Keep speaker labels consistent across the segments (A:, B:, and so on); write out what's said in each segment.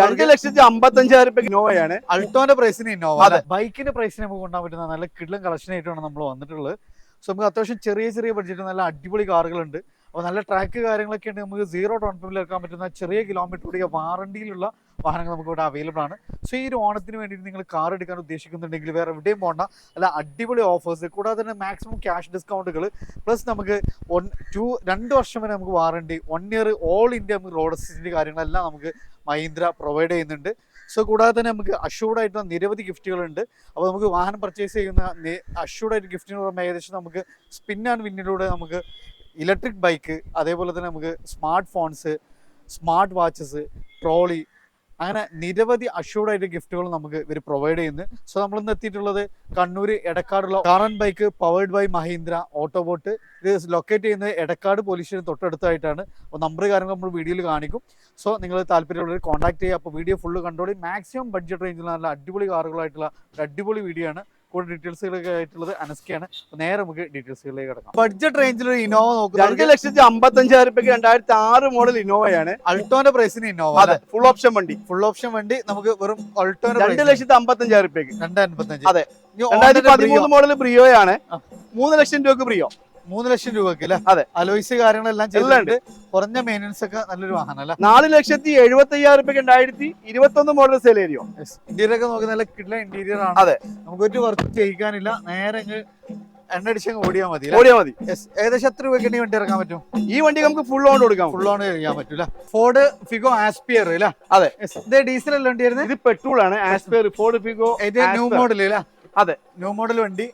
A: രണ്ട് ലക്ഷത്തി അമ്പത്തഞ്ചായിരം രൂപ ഇന്നോവയാണ്.
B: അൾട്ടോന്റെ പ്രൈസിന് ഇന്നോവ
A: അതെ.
B: ബൈക്കിന്റെ പ്രൈസിന് നമുക്ക് കൊണ്ടാൻ പറ്റുന്ന നല്ല കിടലും കളക്ഷൻ ആയിട്ടാണ് നമ്മൾ വന്നിട്ടുള്ളത്. സോ നമുക്ക് അത്യാവശ്യം ചെറിയ ചെറിയ ബഡ്ജറ്റ് നല്ല അടിപൊളി കാറുകളുണ്ട് അപ്പോൾ നല്ല ട്രാക്ക് കാര്യങ്ങളൊക്കെ ഉണ്ട്. നമുക്ക് സീറോ ഡൗൺ ഫിൽ എടുക്കാൻ പറ്റുന്ന ചെറിയ കിലോമീറ്റർ കൂടിയ വാറണ്ടിയിലുള്ള വാഹനങ്ങൾ നമുക്ക് ഇവിടെ അവൈലബിൾ ആണ്. സോ ഈ ഒരു ഓണത്തിന് വേണ്ടിയിട്ട് നിങ്ങൾ കാർ എടുക്കാൻ ഉദ്ദേശിക്കുന്നുണ്ടെങ്കിൽ വേറെ എവിടെയും പോകണ്ട അല്ല അടിപൊളി ഓഫേഴ്സ് കൂടാതെ തന്നെ മാക്സിമം ക്യാഷ് ഡിസ്കൗണ്ടുകൾ പ്ലസ് നമുക്ക് വൺ ടു രണ്ട് വർഷം വരെ നമുക്ക് warranty one year all India നമുക്ക് റോഡ് അസിസ്റ്റന്റ് കാര്യങ്ങളെല്ലാം നമുക്ക് മഹീന്ദ്ര പ്രൊവൈഡ് ചെയ്യുന്നുണ്ട്. സോ കൂടാതെ തന്നെ നമുക്ക് അഷ്യൂർഡ് ആയിട്ടുള്ള നിരവധി ഗിഫ്റ്റുകളുണ്ട്. അപ്പോൾ നമുക്ക് വാഹനം പർച്ചേസ് ചെയ്യുന്ന അഷ്യൂർഡ് ആയിട്ട് ഗിഫ്റ്റിന് പറയുമ്പോൾ ഏകദേശം നമുക്ക് സ്പിൻ ആൻഡ് വിന്നിലൂടെ നമുക്ക് ഇലക്ട്രിക് ബൈക്ക് അതേപോലെ തന്നെ നമുക്ക് smart phones smart watches trolley അങ്ങനെ നിരവധി അഷ്യൂർഡ് ആയിട്ട് ഗിഫ്റ്റുകൾ നമുക്ക് ഇവർ പ്രൊവൈഡ് ചെയ്യുന്നു. സോ നമ്മൾ ഇന്ന് എത്തിയിട്ടുള്ളത് Kannur എടക്കാടുള്ള car and bike powered by Mahindra Autobot. ഇത് ലൊക്കേറ്റ് ചെയ്യുന്നത് എടക്കാട് പോലീസ് സ്റ്റേഷൻ തൊട്ടടുത്തായിട്ടാണ്. അപ്പോൾ നമ്പർ കാര്യങ്ങൾ നമ്മൾ വീഡിയോയിൽ കാണിക്കും. സോ നിങ്ങൾ താല്പര്യമുള്ളവർ കോൺടാക്ട് ചെയ്യുക. അപ്പോൾ വീഡിയോ ഫുള്ള് കണ്ടോളി. മാക്സിമം ബഡ്ജറ്റ് റേഞ്ചിൽ നല്ല അടിപൊളി കാറുകളായിട്ടുള്ള അടിപൊളി വീഡിയോ ആണ്. കൂടുതൽ ഡീറ്റെയിൽസുകളൊക്കെ ആയിട്ടുള്ളത് അനസ്കയാണ്. നേരെ നമുക്ക് ഡീറ്റെയിൽസുകളിലേക്ക് കിടക്കാം. ബഡ്ജറ്റ് റേഞ്ചിൽ ഒരു ഇന്നോവ
A: രണ്ട്
B: നോക്കുന്നത്
A: ലക്ഷത്തി അമ്പത്തഞ്ചായിരം രൂപയ്ക്ക് രണ്ടായിരത്തി ആറ് മോഡൽ ഇന്നോവയാണ്
B: അൾട്ടോന്റെ പ്രൈസിന് ഇന്നോവ
A: അതെ ഫുൾ ഓപ്ഷൻ വണ്ടി.
B: ഫുൾ ഓപ്ഷൻ വണ്ടി നമുക്ക് വെറും അൾട്ടോന്റെ
A: രണ്ട് ലക്ഷത്തി അമ്പത്തഞ്ചായിരം രൂപയ്ക്ക്
B: രണ്ട് അൻപത്തഞ്ച്.
A: അതെ. രണ്ടായിരത്തി പതിമൂന്ന് മോഡൽ
B: പ്രിയോയാണ്.
A: മൂന്ന് ലക്ഷം രൂപക്ക് ബ്രിയോ
B: മൂന്ന് ലക്ഷം രൂപക്ക് അല്ലെ?
A: അതെ.
B: അലോയ്സ് കാര്യങ്ങളെല്ലാം ചെയ്തിട്ടുണ്ട്. കുറഞ്ഞ മെയിനൻസ് ഒക്കെ നല്ലൊരു വാഹനം അല്ലെ
A: നാല് ലക്ഷത്തി എഴുപത്തി അയ്യായിരം രൂപയ്ക്ക് രണ്ടായിരത്തി ഇരുപത്തി ഒന്ന് മോഡൽ സെയിൽ ചെയ്യോ
B: ഇന്റീരിയർ ഒക്കെ നോക്കി നല്ല കിട്ടുന്ന ഇന്റീരിയർ ആണ്.
A: അതെ.
B: നമുക്ക് ഒരു വർക്ക് ചെയ്യിക്കാനില്ല. നേരെ അങ്ങ് എണ്ണ അടിച്ചങ്ങ് ഓടിയാൽ മതി ഓടിയാ
A: ഓടിയാൽ മതി.
B: ഏകദേശം എത്ര രൂപയ്ക്ക് ഈ വണ്ടി ഇറക്കാൻ പറ്റും?
A: ഈ വണ്ടി നമുക്ക് ഫുൾ ഓൺ കൊടുക്കാം
B: ഫുൾ ഓൺ ചെയ്യാൻ പറ്റൂല ഫോർഡ് ഫിഗോ ആസ്പിയർ അല്ലേ?
A: അതെ.
B: ഇത് ഡീസൽ അല്ല വണ്ടി
A: ഇത് പെട്രോൾ ആണ്. Aspire Ford Figo
B: new model അല്ലേ?
A: അതെ.
B: ന്യൂ മോഡൽ വണ്ടി.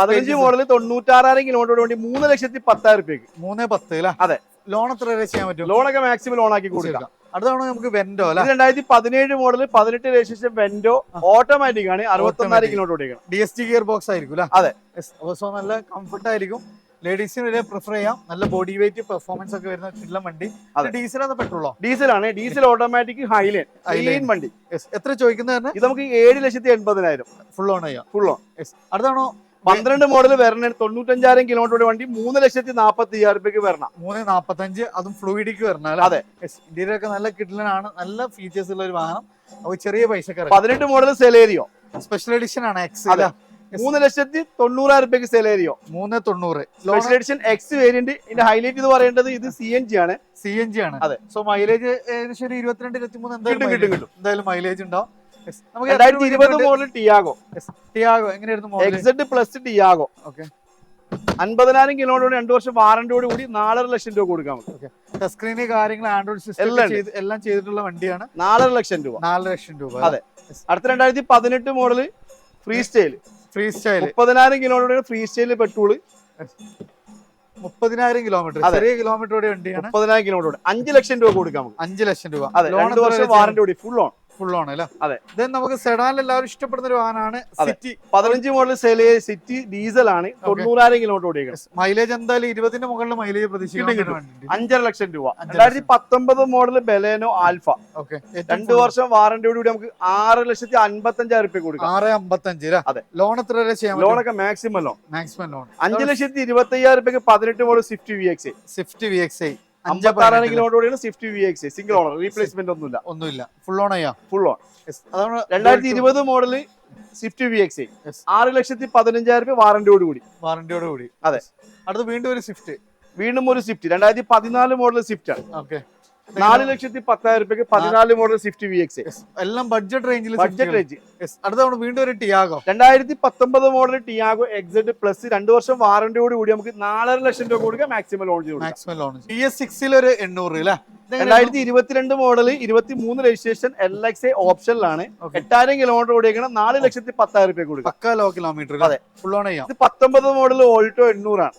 A: പതിനഞ്ച് മോഡൽ തൊണ്ണൂറ്റാറായിരം കിലോമീറ്റർ വേണ്ടി മൂന്ന് ലക്ഷത്തി പത്തായിരം രൂപയ്ക്ക്
B: മൂന്ന് പത്ത് അല്ലേ?
A: അതെ.
B: ലോൺ എത്ര വരെ ചെയ്യാൻ പറ്റും?
A: ലോണൊക്കെ മാക്സിമം ലോൺ ആക്കി കൊടുക്കാം.
B: അടുത്ത തവണ നമുക്ക് വെന്റോ അല്ലെ?
A: രണ്ടായിരത്തി പതിനേഴ് മോഡൽ പതിനെട്ട് രജിസ്ട്രേഷൻ വെന്റോ ഓട്ടോമാറ്റിക് ആണ്. അറുപത്തൊന്നായിരം. കിലോമീറ്റർ ഓടിക്കണം
B: D S T gear box ആയിരിക്കും
A: അതെ.
B: സോ നല്ല കംഫർട്ട് ആയിരിക്കും. ലേഡീസിന് വരെ പ്രിഫർ ചെയ്യാം. നല്ല ബോഡി വെയിറ്റ് പെർഫോമൻസ് ഒക്കെ വരുന്ന ചില്ലം വണ്ടി.
A: അത്.
B: ഡീസൽ അത് പെട്രോളോ
A: ഡീസൽ ആണ്? ഡീസൽ ഓട്ടോമാറ്റിക് ഹൈലൈൻ ഹൈലൈൻ വണ്ടി.
B: എത്ര ചോദിക്കുന്നത്
A: ഇത് നമുക്ക് ഏഴ് ലക്ഷത്തി എൺപതിനായിരം.
B: ഫുൾ ഓൺ ചെയ്യാം.
A: ഫുൾ ഓൺ
B: അടുത്താണോ
A: പന്ത്രണ്ട് മോഡൽ വരണ തൊണ്ണൂറ്റഞ്ചായിരം കിലോമീറ്റർ വണ്ടി മൂന്ന് ലക്ഷത്തി നാപ്പത്തി അയ്യായിരം രൂപയ്ക്ക് വരണം.
B: മൂന്ന് നാപ്പത്തഞ്ച് അതും ഫ്ലൂയിഡിക്ക് വരണം
A: അതെ.
B: ഇന്റീരിയർ ഒക്കെ നല്ല കിട്ടലാണ് നല്ല ഫീച്ചേഴ്സ് ഉള്ള ഒരു വാഹനം. അപ്പോൾ ചെറിയ പൈസക്കാർ
A: പതിനെട്ട് മോഡൽ സെലേരിയോ.
B: സ്പെഷ്യൽ എഡിഷൻ ആണ് എക്സ്
A: അതെ. മൂന്ന് ലക്ഷത്തി തൊണ്ണൂറായിരം രൂപയ്ക്ക് സെലേരിയോ.
B: മൂന്ന് തൊണ്ണൂറ്.
A: സ്പെഷ്യൽ എഡിഷൻ എക്സ് വേരിയന്റ് ഇതിന്റെ ഹൈലൈറ്റ് എന്ന് പറയേണ്ടത് ഇത് സി എൻ ജി ആണ്.
B: സി എൻ ജി ആണ്.
A: അതെ.
B: സോ മൈലേജ് ഏകദേശം ഒരു ഇരുപത്തിരണ്ട് ഇരുപത്തിമൂന്ന് എന്തായാലും
A: കിട്ടും കിട്ടും
B: എന്തായാലും മൈലേജ് ഉണ്ടാവും. നമുക്ക്
A: രണ്ടായിരത്തി ഇരുപത് മോഡൽ ടിയാഗോ.
B: ടിയാഗോ എങ്ങനെയായിരുന്നു model
A: XZ plus Tiago.
B: Okay
A: അൻപതിനായിരം കിലോമീറ്റർ രണ്ട് വർഷം വാറന്റിയോട് കൂടി നാലര ലക്ഷം രൂപ കൊടുക്കാൻ നമുക്ക്
B: ടച്ച് സ്ക്രീന് കാര്യങ്ങൾ ആൻഡ്രോയിഡ് സിസ്റ്റം
A: എല്ലാം
B: ചെയ്തിട്ടുള്ള വണ്ടിയാണ്.
A: നാലര ലക്ഷം രൂപ.
B: നാല് ലക്ഷം രൂപ.
A: അതെ. അടുത്ത രണ്ടായിരത്തി പതിനെട്ട് model free style
B: free style
A: മുപ്പതിനായിരം കിലോമീറ്റർ ഫ്രീ സ്റ്റൈൽ പെട്രോൾ.
B: മുപ്പതിനായിരം കിലോമീറ്റർ. ചെറിയ കിലോമീറ്റർ ഓടിയ വണ്ടിയാണ്.
A: മുപ്പതിനായിരം കിലോമീറ്റർ അഞ്ച് ലക്ഷം രൂപ കൊടുക്കാം
B: അഞ്ച് ലക്ഷം രൂപ.
A: അതെ. രണ്ട് വർഷം വാറന്റി കൂടി ഫുൾ ഓൺ
B: ഫുൾ അല്ലേ?
A: അതെ.
B: ഇത് നമുക്ക് സെഡാൻ എല്ലാവരും ഇഷ്ടപ്പെടുന്ന ഒരു വാഹനമാണ് സിറ്റി
A: പതിനഞ്ച് മോഡൽ സെലേ സിറ്റി ഡീസൽ ആണ്. തൊണ്ണൂറായിരം കിലോമീറ്റർ ഓടിയേക്കുന്നത്
B: മൈലേജ് എന്തായാലും ഇരുപതിന്റെ മുകളിൽ മൈലേജ് പ്രതീക്ഷിക്കാൻ
A: അഞ്ചര ലക്ഷം രൂപ. രണ്ടായിരത്തി പത്തൊമ്പത് മോഡൽ ബെലേനോ ആൽഫ
B: ഓക്കെ
A: രണ്ട് വർഷം വാറന്റിയോട് കൂടി നമുക്ക് ആറ് ലക്ഷത്തി അമ്പത്തഞ്ചായിരം രൂപ കൊടുക്കാം.
B: ആറ് അമ്പത്തഞ്ച്
A: അതെ.
B: ലോൺ എത്ര വരെ ചെയ്യാം
A: ലോണൊക്കെ മാക്സിമം ലോൺ
B: മാക്സിമം ലോൺ
A: അഞ്ച് ലക്ഷത്തി ഇരുപത്തി അയ്യായിരം രൂപയ്ക്ക് പതിനെട്ട് model Swift V X
B: Swift V X I
A: അമ്പത്താറായിരം kilometre ഓടിയാണ് Swift V X single owner replacement ഒന്നുമില്ല.
B: ഒന്നുമില്ല. ഫുൾ ഓൺ ചെയ്യാം.
A: ഫുൾ ഓൺ
B: അതാണ്
A: രണ്ടായിരത്തി ഇരുപത് മോഡൽ സ്വിഫ്റ്റ് വി എക്സ്. ആറ് ലക്ഷത്തി പതിനഞ്ചായിരം രൂപ വാറന്റിയോട് കൂടി.
B: വാറന്റിയോട് കൂടി.
A: അതെ.
B: അടുത്ത് വീണ്ടും ഒരു സ്വിഫ്റ്റ്
A: വീണ്ടും ഒരു സ്വിഫ്റ്റ് രണ്ടായിരത്തി പതിനാല് മോഡൽ സ്വിഫ്റ്റ് ആണ്.
B: ഓക്കെ
A: നാല് ലക്ഷത്തി പത്തായിരം രൂപയ്ക്ക് പതിനാല് മോഡൽ സ്വിഫ്റ്റ് വി എക്സ്
B: എല്ലാം ബഡ്ജറ്റ് റേഞ്ചിൽ
A: ബഡ്ജറ്റ് റേഞ്ച്
B: അടുത്ത നമ്മൾ വീണ്ടും ഒരു ടിയാഗോ
A: രണ്ടായിരത്തി പത്തൊമ്പത് മോഡൽ ടിയാഗോ എക്സെഡ് പ്ലസ് രണ്ട് വർഷം വാറന്റിയോട് കൂടി നമുക്ക് നാലര ലക്ഷം രൂപ കൊടുക്കാം മാക്സിമം ലോൺ ചെയ്യും
B: മാക്സിമം ലോൺ ടി എസ് സിക്സിൽ ഒരു എണ്ണൂറ് അല്ലേ
A: രണ്ടായിരത്തി ഇരുപത്തിരണ്ട് മോഡൽ ഇരുപത്തി മൂന്ന് രജിസ്ട്രേഷൻ എൽ എക്സ് എ ഓപ്ഷനിലാണ്. എട്ടായിരം കിലോമീറ്റർ ഓടിക്കണം നാല് ലക്ഷത്തി പത്തായിരം രൂപ കൊടുക്കും.
B: പക്കാ ലോ. കിലോമീറ്റർ
A: അതെ.
B: ഫുൾ ഓൺ ചെയ്യാം.
A: ഇത് പത്തൊമ്പത് മോഡൽ ഓൾട്ടോ എണ്ണൂറാണ്.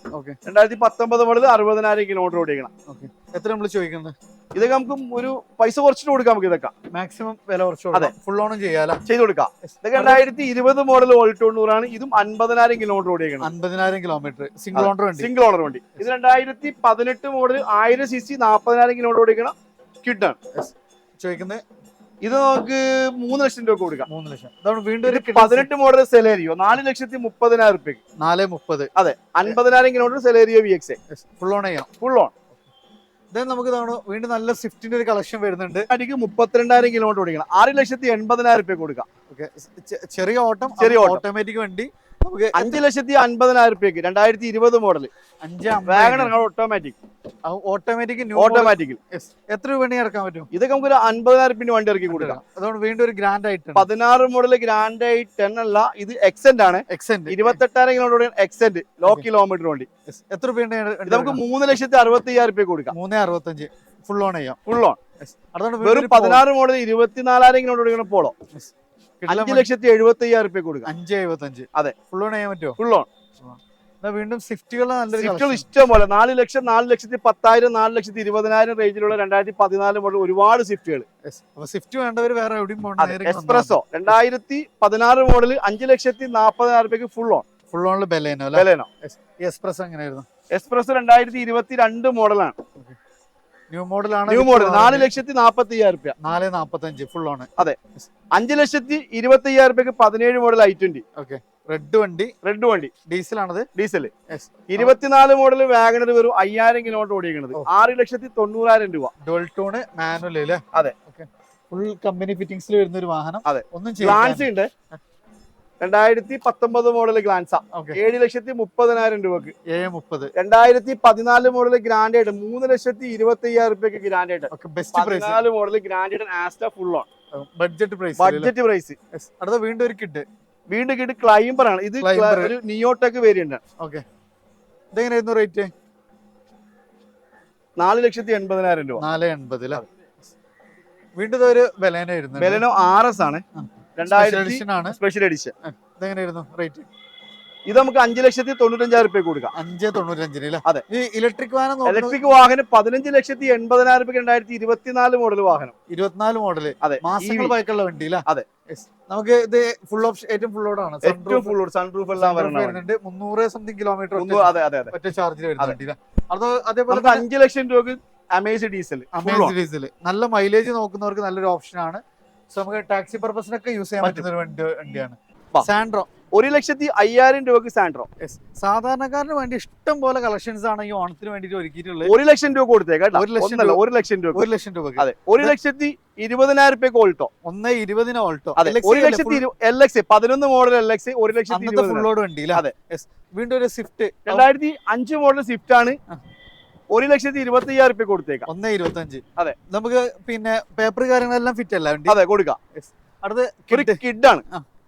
A: രണ്ടായിരത്തി പത്തൊമ്പത് മോഡൽ അറുപതിനായിരം കിലോമീറ്റർ ഓടിക്കണം
B: ഓക്കെ. എത്ര നമ്മൾ ചോദിക്കുന്നത്?
A: ഇതൊക്കെ നമുക്ക് ഒരു പൈസ കുറച്ചിട്ട് കൊടുക്കാം നമുക്ക് ഇതൊക്കെ.
B: മാക്സിമം വില കുറച്ച്
A: അതെ.
B: ഫുൾ ഓണും ചെയ്യാലോ?
A: ചെയ്ത് കൊടുക്കാം. ഇതൊക്കെ രണ്ടായിരത്തി ഇരുപത് മോഡൽ ഓൾട്ടോ എണ്ണൂറാണ്. ഇതും അൻപതിനായിരം കിലോമീറ്റർ ഓടിയേക്കണം
B: അൻപതിനായിരം കിലോമീറ്റർ സിംഗിൾ ഓണർ വണ്ടി.
A: സിംഗിൾ ഓണർ വണ്ടി. ഇത് രണ്ടായിരത്തി പതിനെട്ട് മോഡൽ ആയിരം സി സി നാൽപ്പതിനായിരം കിലോമീറ്റർ ഓടിക്കണം കിട്ടാണ്
B: ചോദിക്കുന്നത്
A: ഇത് നമുക്ക് മൂന്ന് ലക്ഷം രൂപ കൊടുക്കാം.
B: മൂന്ന് ലക്ഷം. അതാണ് വീണ്ടും ഒരു
A: പതിനെട്ട് മോഡൽ സെലേരിയോ നാല് ലക്ഷത്തി മുപ്പതിനായിരം റുപ്യക്ക്
B: നാല് മുപ്പത്.
A: അതെ. അൻപതിനായിരം kilometre Celerio V X
B: full on ചെയ്യാം.
A: ഫുൾ ഓൺ
B: ദെൻ നമുക്ക് ഇതാണ് വീണ്ടും നല്ല സ്വിഫ്റ്റിന്റെ ഒരു കളക്ഷൻ വരുന്നുണ്ട്.
A: അടിക്ക് മുപ്പത്തിരണ്ടായിരം കിലോമീറ്റർ ഓടിക്കണം. ആറ് ലക്ഷത്തി എൺപതിനായിരം രൂപ കൊടുക്കാം.
B: ഓക്കെ ചെറിയ ഓട്ടം
A: ചെറിയ
B: ഓട്ടോമാറ്റിക് വണ്ടി. നമുക്ക്
A: അഞ്ച് ലക്ഷത്തി അൻപതിനായിരം രൂപയ്ക്ക് രണ്ടായിരത്തി ഇരുപത് മോഡൽ
B: അഞ്ചാം
A: വാഗണർ ഓട്ടോമാറ്റിക്
B: ഓട്ടോമാറ്റിക് ഓട്ടോമാറ്റിക്കിൽ
A: ഓട്ടോമാറ്റിക്
B: എത്ര രൂപ വേണ്ടി ഇറക്കാൻ പറ്റും?
A: ഇതൊക്കെ നമുക്ക് ഒരു അൻപതിനായിരം പിന്നെ വണ്ടി ഇറക്കി കൊടുക്കാം.
B: അതുകൊണ്ട് വീണ്ടും ഒരു ഗ്രാൻഡ് ആയിട്ട്
A: പതിനാറ് മോഡൽ ഗ്രാൻഡ് ആയി ടെൻ അല്ല ഇത് എക്സെന്റ് ആണ്.
B: എക്സെന്റ്
A: ഇരുപത്തെട്ടായിരം കിലോമീറ്റർ എക്സെന്റ് ലോ കിലോമീറ്റർ വണ്ടി.
B: എത്ര രൂപ
A: നമുക്ക് മൂന്ന് ലക്ഷത്തി അറുപത്തി അയ്യായിരം റുപ്യ കൊടുക്കാം.
B: മൂന്ന് അറുപത്തഞ്ച്. ഫുൾ ഓൺ ചെയ്യാം.
A: ഫുൾ ഓൺ
B: അതുകൊണ്ട്
A: വെറും പതിനാറ് മോഡൽ ഇരുപത്തിനാലായിരം കിലോമീറ്റർ പോളോ അഞ്ച് ലക്ഷത്തി എഴുപത്തി അയ്യായിരം റുപ്യ കൊടുക്കാം.
B: അഞ്ച് എഴുപത്തഞ്ച്.
A: അതെ.
B: ഫുൾ ഓൺ ചെയ്യാൻ പറ്റുമോ
A: ഫുൾ ഓൺ
B: വീണ്ടും സ്വിഫ്റ്റുകൾ
A: ഇഷ്ടം പോലെ. നാല് ലക്ഷം നാല് ലക്ഷത്തി പത്തായിരം നാല് ലക്ഷത്തി ഇരുപതിനായിരം റേഞ്ചിലുള്ള രണ്ടായിരത്തി പതിനാല് മോഡൽ ഒരുപാട് സ്വിഫ്റ്റുകൾ
B: സ്വിഫ്റ്റ് വേണ്ടവർ വേറെ എവിടെയും
A: പോകണം എക്സ്പ്രസോ രണ്ടായിരത്തി പതിനാറ് മോഡൽ അഞ്ച് ലക്ഷത്തി നാൽപ്പതിനായിരം റുപ്യക്ക് ഫുൾ ഓൺ
B: ഫുൾ ഓണിൽ ബെലേനോ
A: ബലേനോ
B: എക്സ്പ്രസ് എങ്ങനെയായിരുന്നു?
A: എക്സ്പ്രസ് രണ്ടായിരത്തി ഇരുപത്തി രണ്ട് മോഡലാണ്
B: ന്യൂ മോഡൽ ആണ്
A: ന്യൂ മോഡൽ നാല് ലക്ഷത്തി നാപ്പത്തി അയ്യായിരം രൂപ
B: നാല് നാപ്പത്തഞ്ച് ഫുൾ ഓൺ
A: അഞ്ച് ലക്ഷത്തി ഇരുപത്തി അയ്യായിരം റുപ്യക്ക് പതിനേഴ് model I twenty
B: okay red വണ്ടി.
A: റെഡ് വണ്ടി.
B: ഡീസൽ ആണത്?
A: ഡീസൽ. ഇരുപത്തിനാല് മോഡൽ വാഗണർ വെറും അയ്യായിരം കിലോമീറ്റർ ഓടിക്കുന്നത്. ആറ് ലക്ഷത്തി തൊണ്ണൂറായിരം രൂപ.
B: ഡുവൽ ടോൺ മാനുവൽ അല്ലേ
A: അതെ.
B: ഫുൾ കമ്പനി ഫിറ്റിംഗ്സിൽ വരുന്ന ഒരു വാഹനം.
A: അതെ.
B: ഒന്നും
A: ചെയ്യാൻ ഉണ്ട്. രണ്ടായിരത്തി പത്തൊമ്പത് മോഡൽ ഗ്ലാൻസ ഏഴ് ലക്ഷത്തി മുപ്പതിനായിരം രൂപക്ക്.
B: മുപ്പത്.
A: രണ്ടായിരത്തി പതിനാല് മോഡൽ ഗ്രാൻഡേഡ് മൂന്ന് ലക്ഷത്തി ഇരുപത്തി അയ്യായിരം രൂപയ്ക്ക് ഗ്രാൻഡേഡ്
B: ബെസ്റ്റ്
A: പതിനാല് മോഡൽ ഗ്രാൻഡേഡ് Asta full on
B: budget price
A: budget price
B: അടുത്ത വീണ്ടും ഒരു കിഡ്
A: വീണ്ടും കിട്ട് ക്ലൈംബർ ആണ്. ഇത്. ഒരു നിയോടെക് വേരിയന്റ് ആണ്.
B: ഓക്കെ ഇതെങ്ങനെയായിരുന്നു റേറ്റ്
A: നാല് ലക്ഷത്തി എൺപതിനായിരം രൂപ.
B: നാല് എൺപത് വീണ്ടും ഒരു ബലേനോ ആയിരുന്നു
A: ബലേനോ ആർ എസ് ആണ്. രണ്ടായിരത്തി
B: ആണ്.
A: സ്പെഷ്യൽ എഡിഷൻ
B: ഇതെങ്ങനെയായിരുന്നു റേറ്റ്
A: ഇത് നമുക്ക് അഞ്ച് ലക്ഷത്തി തൊണ്ണൂറ്റഞ്ചായിരം രൂപ കൊടുക്കാം.
B: അഞ്ച് തൊണ്ണൂറ്റഞ്ചിന്
A: അതെ.
B: ഈ ഇലക്ട്രിക് വാഹനം
A: ഇലക്ട്രിക് വാഹനം പതിനഞ്ച് ലക്ഷത്തി എൺപതിനായിരം രൂപ രണ്ടായിരത്തി ഇരുപത്തിനാല് മോഡൽ വാഹനം.
B: ഇരുപത്തിനാല് മോഡൽ
A: അതെ.
B: മാസങ്ങൾ ബൈക്കുള്ള വണ്ടി
A: അതെ.
B: നമുക്ക് ഇത് ഫുൾ ഓപ്ഷൻ ഏറ്റവും ഫുൾ ഓടാണ്
A: ഏറ്റവും ഫുൾ സൺറൂഫ് എല്ലാം
B: വരുന്നുണ്ട്. മുന്നൂറ് സംതിങ് കിലോമീറ്റർ
A: അതെ അതെ അതെ.
B: ഒറ്റ ചാർജിൽ വരുന്ന
A: അതെ.
B: അത് അതേപോലെ
A: അഞ്ച് ലക്ഷം രൂപ അമേസ് ഡീസൽ
B: അമേസ് ഡീസൽ നല്ല മൈലേജ് നോക്കുന്നവർക്ക് നല്ലൊരു ഓപ്ഷനാണ് സോ നമുക്ക് ടാക്സി പർപ്പസിനൊക്കെ യൂസ് ചെയ്യാൻ പറ്റുന്ന ഒരു വണ്ടി വണ്ടിയാണ്. സാൻഡ്രോ
A: ഒരു ലക്ഷത്തി അയ്യായിരം രൂപക്ക് സാൻഡ്രോ
B: സാധാരണക്കാരന് വേണ്ടി ഇഷ്ടം പോലെ കളക്ഷൻസ് ആണ് ഈ ഓണത്തിന് വേണ്ടിയിട്ട് ഒരുക്കിയിട്ടുള്ളത്.
A: ഒരു ലക്ഷം രൂപ കൊടുത്തേക്കാം
B: ഒരു ലക്ഷം രൂപ.
A: ഒരു ലക്ഷം രൂപ അതെ ഒരു ലക്ഷത്തി ഇരുപതിനായിരം രൂപയ്ക്ക് ഓൾട്ടോ.
B: ഒന്ന് ഇരുപതിന് ഓൾട്ടോ.
A: അതെ ഒരു ലക്ഷത്തി എൽ എക്സ് പതിനൊന്ന് മോഡൽ എൽ എക്സ് ഒരു ലക്ഷത്തി
B: ലോഡ് വണ്ടി
A: അതെ.
B: വീണ്ടും ഒരു സ്വിഫ്റ്റ്
A: രണ്ടായിരത്തി അഞ്ച് മോഡൽ സ്വിഫ്റ്റ് ആണ്. ഒരു ലക്ഷത്തി ഇരുപത്തി അയ്യായിരം രൂപ കൊടുത്തേക്കാം.
B: ഒന്ന് ഇരുപത്തഞ്ച്.
A: അതെ.
B: നമുക്ക് പിന്നെ പേപ്പർ കാര്യങ്ങളെല്ലാം ഫിറ്റ് അല്ല
A: അതെ കൊടുക്കാം.
B: അടുത്ത്
A: ഒരു
B: കിഡ്
A: ആണ്.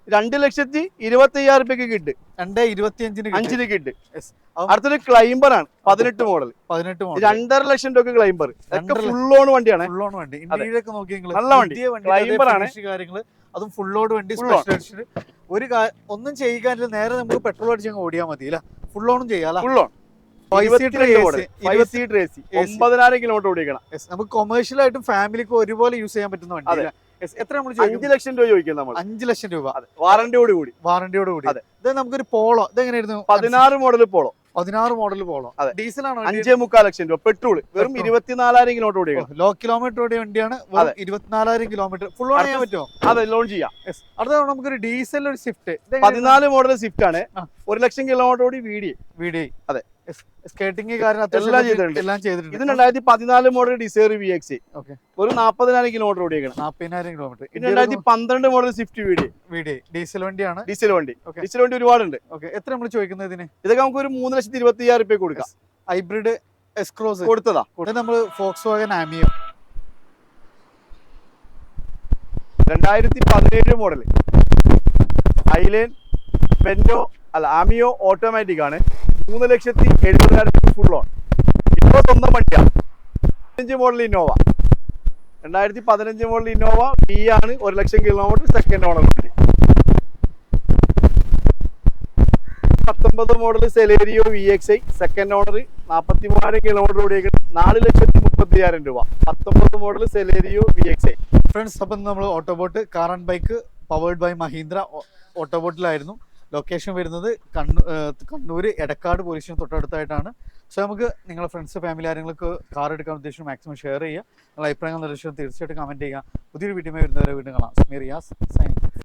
A: രണ്ട് ലക്ഷത്തി ഇരുപത്തി അയ്യായിരം രൂപയ്ക്ക് കിഡ്
B: രണ്ട് ഇരുപത്തിയഞ്ചിന്
A: അഞ്ചിന് കിഡ്. അടുത്തൊരു ക്ലൈംബർ ആണ്. പതിനെട്ട് മോഡൽ
B: പതിനെട്ട് മോഡൽ
A: രണ്ടര ലക്ഷം രൂപ ക്ലൈംബർ
B: രണ്ടര
A: ഫുൾ ഓൺ വണ്ടിയാണ്.
B: ഫുൾ ഓൺ വണ്ടി നോക്കി
A: നല്ല വണ്ടി. ക്ലൈംബർ ആണ്.
B: കാര്യങ്ങൾ. അതും ഫുൾ ലോഡ് വണ്ടി ഒരു ഒന്നും ചെയ്യാനില്ല. നേരെ നമുക്ക് പെട്രോൾ അടിച്ച് ഓടിയാൽ മതി അല്ല? ഫുൾ ഓണും ചെയ്യാം
A: ഫുൾ ഓൺ ഒമ്പതിനായിരം കിലോമീറ്റർ ഓടിക്കണം.
B: നമുക്ക് കൊമേഴ്ഷ്യൽ ആയിട്ടും ഫാമിലിക്കും ഒരുപോലെ യൂസ് ചെയ്യാൻ പറ്റുന്ന വണ്ടി? എത്ര നമ്മൾ
A: അഞ്ച് ലക്ഷം രൂപ ചോദിക്കും നമ്മൾ.
B: അഞ്ച് ലക്ഷം രൂപ.
A: വാറന്റിയോട് കൂടി.
B: വാറന്റിയോട് കൂടി.
A: അതെ.
B: ഇത് നമുക്കൊരു പോളോ ഇതെങ്ങനെയായിരുന്നു
A: പതിനാറ് മോഡൽ പോളോ
B: പതിനാറ് മോഡൽ പോളോ
A: അതെ.
B: ഡീസൽ ആണോ
A: അഞ്ചേ മുക്കാൽ ലക്ഷം രൂപ. പെട്രോൾ വെറും. ഇരുപത്തിനാലായിരം കിലോമീറ്റർ ഓടിയാണ്
B: ലോ കിലോമീറ്റർ ഓടിയ വണ്ടിയാണ്. ഇരുപത്തിനാലായിരം കിലോമീറ്റർ ഫുൾ ഓൺ ചെയ്യാൻ പറ്റുമോ?
A: അതെ ലോൺ ചെയ്യാം.
B: അടുത്ത നമുക്കൊരു ഡീസൽ ഒരു സ്വിഫ്റ്റ്
A: പതിനാല് മോഡൽ സ്വിഫ്റ്റ് ആണ്. ഒരു ലക്ഷം കിലോമീറ്റർ ഓടി വീഡിയോ
B: വീഡിയോ
A: അതെ.
B: സ്കേട്ടിംഗ്
A: എല്ലാം ചെയ്തിട്ടുണ്ട്.
B: എല്ലാം
A: ഇത് രണ്ടായിരത്തി പതിനാല് മോഡൽ ഡിസൈർ വി എക്സ് ഒരു നാൽപ്പതിനായിരം കിലോമീറ്റർ ഓടിയേക്കണം.
B: നാപ്പതിനായിരം കിലോമീറ്റർ
A: ഇത് രണ്ടായിരത്തി പന്ത്രണ്ട് model Swift video
B: video diesel വണ്ടിയാണ്.
A: ഡീസൽ വണ്ടി. ഡീസൽ വണ്ടി ഒരുപാടുണ്ട്.
B: ഓക്കെ എത്ര നമ്മൾ ചോദിക്കുന്നത് ഇതിന്?
A: ഇതൊക്കെ നമുക്ക് ഒരു മൂന്ന് ലക്ഷത്തി ഇരുപത്തി അയ്യായിരം രൂപ കൊടുക്കാം
B: ഹൈബ്രിഡ് എക്സ്ക്രോസ്
A: കൊടുത്തതാ.
B: നമ്മൾ ഫോക്സ് വാഗൻ ആമിയോ
A: രണ്ടായിരത്തി പതിനേഴ് മോഡൽ ഐലൈൻ പെൻഡോ അല്ല ആമിയോ ഓട്ടോമാറ്റിക് ആണ്. മൂന്ന് ലക്ഷത്തി എഴുപതിനായിരം ഫുൾ ഓൺ ഇപ്പോൾ സ്വന്തം വണ്ടിയാണ് പതിനഞ്ച് മോഡൽ ഇന്നോവ രണ്ടായിരത്തി പതിനഞ്ച് മോഡൽ ഇന്നോവ ബി ആണ് ഒരു ലക്ഷം കിലോമീറ്റർ സെക്കൻഡ് ഓണർ വണ്ടി. പത്തൊമ്പത് model Celerio V X I second owner നാൽപ്പത്തി മൂവായിരം കിലോമീറ്റർ ഓടിയേക്കുന്നത് നാല് ലക്ഷത്തി മുപ്പത്തി അയ്യായിരം രൂപ. പത്തൊമ്പത് model Celerio V X I
B: friends അപ്പം നമ്മൾ Autobot car and bike powered by Mahindra ഓട്ടോബോട്ടിലായിരുന്നു location വരുന്നത് കണ്ണൂർ കണ്ണൂർ എടക്കാട് പോലീസ് സ്റ്റേഷൻ തൊട്ടടുത്തായിട്ടാണ്. സോ നമുക്ക് നിങ്ങളുടെ ഫ്രണ്ട്സ് ഫാമിലി ആരെങ്കിലും കാർ എടുക്കാൻ ഉദ്ദേശിച്ച് മാക്സിമം ഷെയർ ചെയ്യുക നിങ്ങളുടെ അഭിപ്രായങ്ങൾ നിർദ്ദേശം തീർച്ചയായിട്ടും കമന്റ് ചെയ്യുക പുതിയൊരു വീഡിയോ വരുന്നവരെ വീണ്ടും കാണാം. സ്മീറിയാസ് സൈൻ